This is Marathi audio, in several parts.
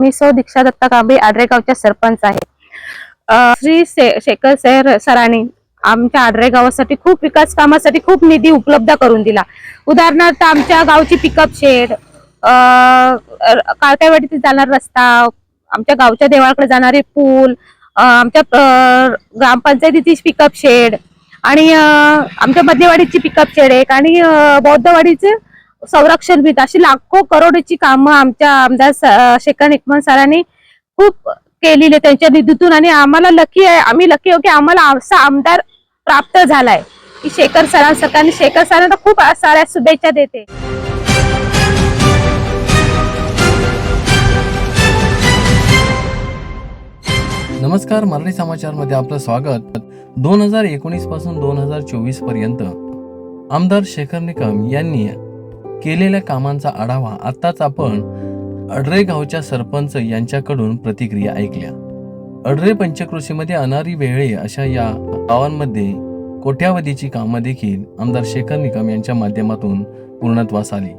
मी सौ दीक्षा दत्ता कांबे आडरेगावच्या सरपंच आहे. श्री शे- शेखर सर सरांनी आमच्या आडरे गावासाठी खूप विकास कामासाठी खूप निधी उपलब्ध करून दिला. उदाहरणार्थ आमच्या गावची पिकअप शेड काळकाईवाडीत जाणार रस्ता आमच्या गावच्या देवाळकडे जाणारे पूल आमच्या ग्रामपंचायतीची पिकअप शेड आणि आमच्या मध्यवाडीची पिकअप शेड एक आणि बौद्धवाडीचे संरक्षण भीत. अशी लाखो करोडची कामं आमच्या आमदार शेखर निकमन सरांनी खूप केलेली त्यांच्या निधीतून आणि आम्हाला लकी आहे. आम्ही लकी हो की आम्हाला असा आमदार प्राप्त झालाय. की शेखर सरांसारखा आणि शेखर सरांना खूप साऱ्या शुभेच्छा देते. नमस्कार मराठी समाचारमध्ये आपलं स्वागत. दोन हजार एकोणीसपासून दोन हजार चोवीसपर्यंत आमदार शेखर निकम यांनी केलेल्या कामांचा आढावा आताच आपण अडरे गावच्या सरपंच यांच्याकडून प्रतिक्रिया ऐकल्या. अडरे पंचकृषीमध्ये अनारी वेळे अशा या गावांमध्ये कोट्यावधीची कामं देखील आमदार शेखर निकम यांच्या माध्यमातून पूर्णत्वास आली.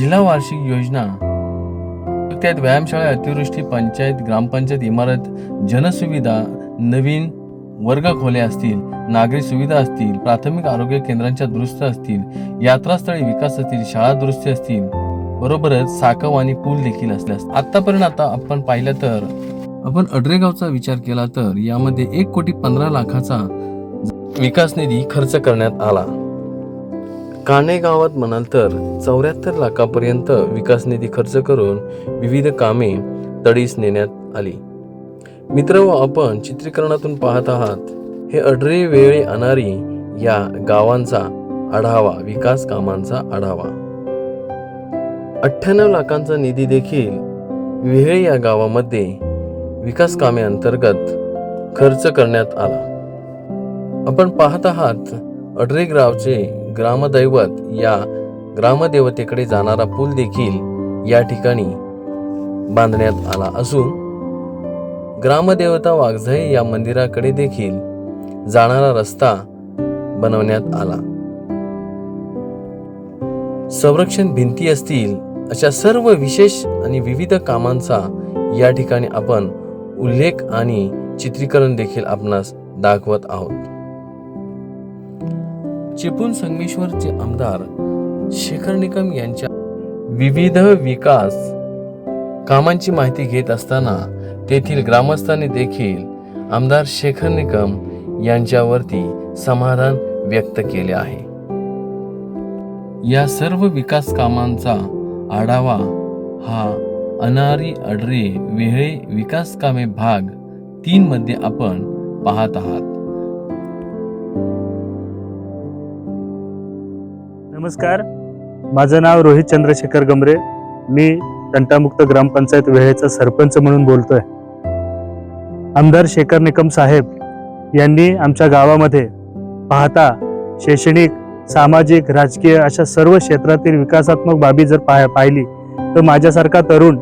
जिल्हा वार्षिक योजना त्यात व्यायामशाळा अतिवृष्टी पंचायत ग्रामपंचायत इमारत जनसुविधा नवीन वर्ग असतील नागरी सुविधा असतील प्राथमिक आरोग्य केंद्रांच्या दुरुस्त असतील यात्रास्थळी विकास असतील शाळा दुरुस्ती असतील बरोबरच साकव आणि पूल देखील असल्यास आतापर्यंत आता आपण पाहिलं तर आपण अडरेगावचा विचार केला तर यामध्ये एक कोटी पंधरा लाखाचा विकास निधी खर्च करण्यात आला. काणे गावात म्हणाल तर चौऱ्याहत्तर लाखापर्यंत विकास निधी खर्च करून विविध कामे तडीस नेण्यात आली. मित्र व आपण चित्रीकरणातून पाहत आहात हे अडरे वेळे आणारी या गावांचा आढावा विकास कामांचा आढावा. अठ्ठ्याण्णव लाखांचा निधी देखील विहेळे या गावामध्ये विकास कामे अंतर्गत खर्च करण्यात आला. आपण पाहत आहात अडरे गावचे ग्रामदैवत या ग्रामदेवतेकडे जाणारा पूल देखील या ठिकाणी बांधण्यात आला असून ग्रामदेवता वाघजाई या मंदिराकडे देखील जाणारा रस्ता बनवण्यात आला. संरक्षण भिंती असतील अशा सर्व विशेष आणि विविध कामांचा या ठिकाणी आपण उल्लेख आणि चित्रीकरण देखील आपणास दाखवत आहोत. चिपळूण संगमेश्वरचे आमदार शेखर निकम यांच्या विविध विकास कामांची माहिती घेत असताना तेथील ग्रामस्थांनी देखील आमदार शेखर निकम यांच्यावरती समाधान व्यक्त केले आहे. या सर्व विकास कामांचा आढावा हा अनारी अडरे वेहळे विकास कामे भाग तीन मध्ये आपण पाहत आहात. नमस्कार. माझं नाव रोहित चंद्रशेखर गमरे. मी तंटामुक्त ग्रामपंचायत वेळेचा सरपंच म्हणून बोलतोय. आमदार शेखर निकम साहेब यांनी आमच्या गावामध्ये पाहता शैक्षणिक सामाजिक राजकीय अशा सर्व क्षेत्रातील विकासात्मक बाबी जर पाह पाहिली तर माझ्यासारखा तरुण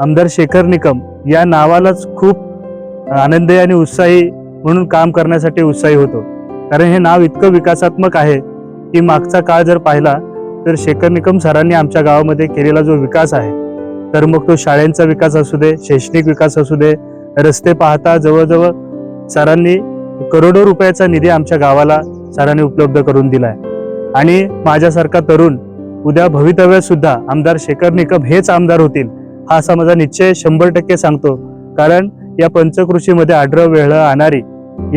आमदार शेखर निकम या नावालाच खूप आनंदी आणि उत्साही म्हणून काम करण्यासाठी उत्साही होतो. कारण हे नाव इतकं विकासात्मक आहे की मागचा काळ जर पाहिला तर शेखर निकम सरांनी आमच्या गावामध्ये केलेला जो विकास आहे तर मग तो शाळेंचा विकास असू दे शैक्षणिक विकास असू दे रस्ते पाहता जवळजवळ सरांनी करोडो रुपयाचा निधी आमच्या गावाला सरांनी उपलब्ध करून दिला आहे आणि माझ्यासारखा तरुण उद्या भवितव्यात सुद्धा आमदार शेखर निकम हेच आमदार होतील हा असा माझा निश्चय शंभर टक्के सांगतो. कारण या पंचकृषीमध्ये आढळ वेळ आणणारी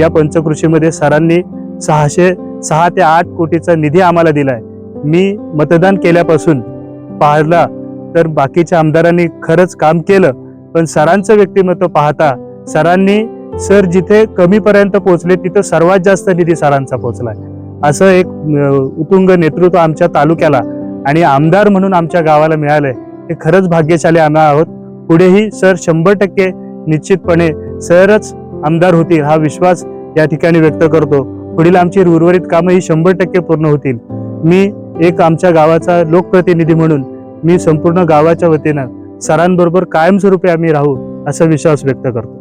या पंचकृषीमध्ये सरांनी सहाशे सहा ते आठ कोटीचा निधी आम्हाला दिलाय. मी मतदान केल्यापासून पाहिला तर बाकीच्या आमदारांनी खरंच काम केलं पण सरांचं व्यक्तिमत्व पाहता सरांनी सर जिथे कमीपर्यंत पोहोचले तिथं सर्वात जास्त निधी सरांचा पोहोचलाय. असं एक उतुंग नेतृत्व आमच्या तालुक्याला आणि आमदार म्हणून आमच्या गावाला मिळालंय हे खरंच भाग्यशाली आम्ही आहोत. पुढेही सर शंभर टक्के निश्चितपणे सरच आमदार होतील हा विश्वास या ठिकाणी व्यक्त करतो. पुढील आमची उर्वरित कामं ही शंभर टक्के पूर्ण होतील. मी एक आमच्या गावाचा लोकप्रतिनिधी म्हणून मी संपूर्ण गावाच्या वतीनं सरांबरोबर कायमस्वरूपी आम्ही राहू असा विश्वास व्यक्त करतो.